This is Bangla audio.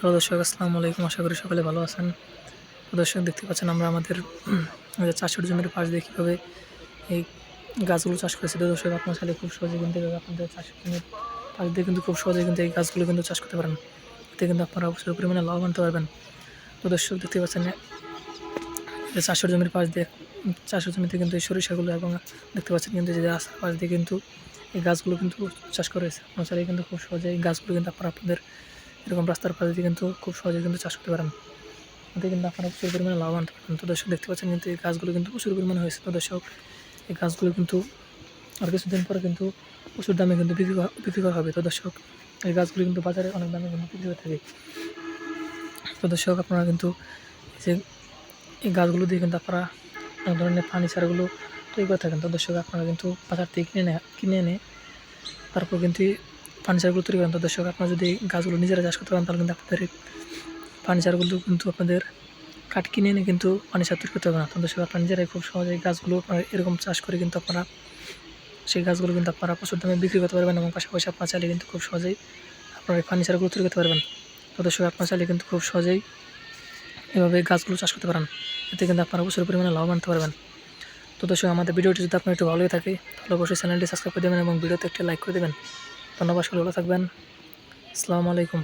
হ্যালো দর্শক, আসসালামু আলাইকুম। আশা করি সকলে ভালো আছেন। দর্শক, দেখতে পাচ্ছেন আমরা আমাদের চাষের জমির পাশ দিয়ে কীভাবে এই গাছগুলো চাষ করেছি। দর্শক, আপনার চাইলে খুব সহজে কিন্তু আপনাদের চাষের জমির পাশ দিয়ে কিন্তু খুব সহজে কিন্তু এই গাছগুলো কিন্তু চাষ করতে পারেন। এতে কিন্তু আপনারা প্রচুর পরিমাণে লাভ আনতে পারবেন। তো দর্শক, দেখতে পাচ্ছেন চাষের জমির পাশ দিয়ে, চাষের জমিতে কিন্তু এই সরিষাগুলো এবং দেখতে পাচ্ছেন কিন্তু যে রাস্তার পাশ দিয়ে কিন্তু এই গাছগুলো কিন্তু চাষ করেছে আপনার চাইলে কিন্তু খুব সহজে এই গাছগুলো কিন্তু আপনারা আপনাদের এরকম রাস্তার পাশে দিয়ে কিন্তু খুব সহজে কিন্তু চাষ করতে পারেন। এতে কিন্তু আপনারা প্রচুর পরিমাণে লাভবান। পারেন তো দর্শক দেখতে পাচ্ছেন কিন্তু এই গাছগুলো কিন্তু প্রচুর পরিমাণে হয়েছে। তো দর্শক, এই গাছগুলো কিন্তু আর কিছুদিন পরে কিন্তু প্রচুর দামে কিন্তু বিক্রি বিক্রি করা হবে। তো দর্শক, এই গাছগুলো কিন্তু বাজারে অনেক দামে কিন্তু বিক্রি হয়ে থাকে। তো দর্শক, আপনারা কিন্তু যে, এই গাছগুলো দিয়ে কিন্তু আপনারা অনেক ধরনের ফার্নিচারগুলো তৈরি করে থাকেন। তো দর্শক, আপনারা কিন্তু বাজার থেকে কিনে কিনে এনে তারপর কিন্তু ফার্নিচারগুলো তৈরি করেন। তো দর্শক, আপনারা যদি গাছগুলো নিজেরা চাষ করতে পারেন, তাহলে কিন্তু আপনাদের ফার্নিচারগুলো কিন্তু আপনাদের কাঠ কিনে এনে কিন্তু ফার্নিচার তৈরি করতে হবে না। তো দর্শক, আপনারা নিজেরাই খুব সহজে গাছগুলো এরকম চাষ করে কিন্তু আপনারা সেই গাছগুলো কিন্তু আপনারা প্রচুর দামে বিক্রি করতে পারবেন এবং পাশাপাশি আপনারা চাইলে কিন্তু খুব সহজেই আপনারা এই ফার্নিচারগুলো তৈরি করতে পারবেন। তো দর্শক, আপনারা চাইলে কিন্তু খুব সহজেই এভাবে গাছগুলো চাষ করতে পারেন। এতে কিন্তু আপনারা প্রচুর পরিমাণে লাভ আনতে পারবেন। তো দর্শক, আমাদের ভিডিওটি যদি আপনার একটু ভালো লাগে থাকে, তাহলে অবশ্যই চ্যানেলটি সাবস্ক্রাইব করে দেবেন এবং ভিডিওতে একটি লাইক করে দেবেন। ধন্যবাদ সকলে ভালো থাকবেন। আসসালামু আলাইকুম।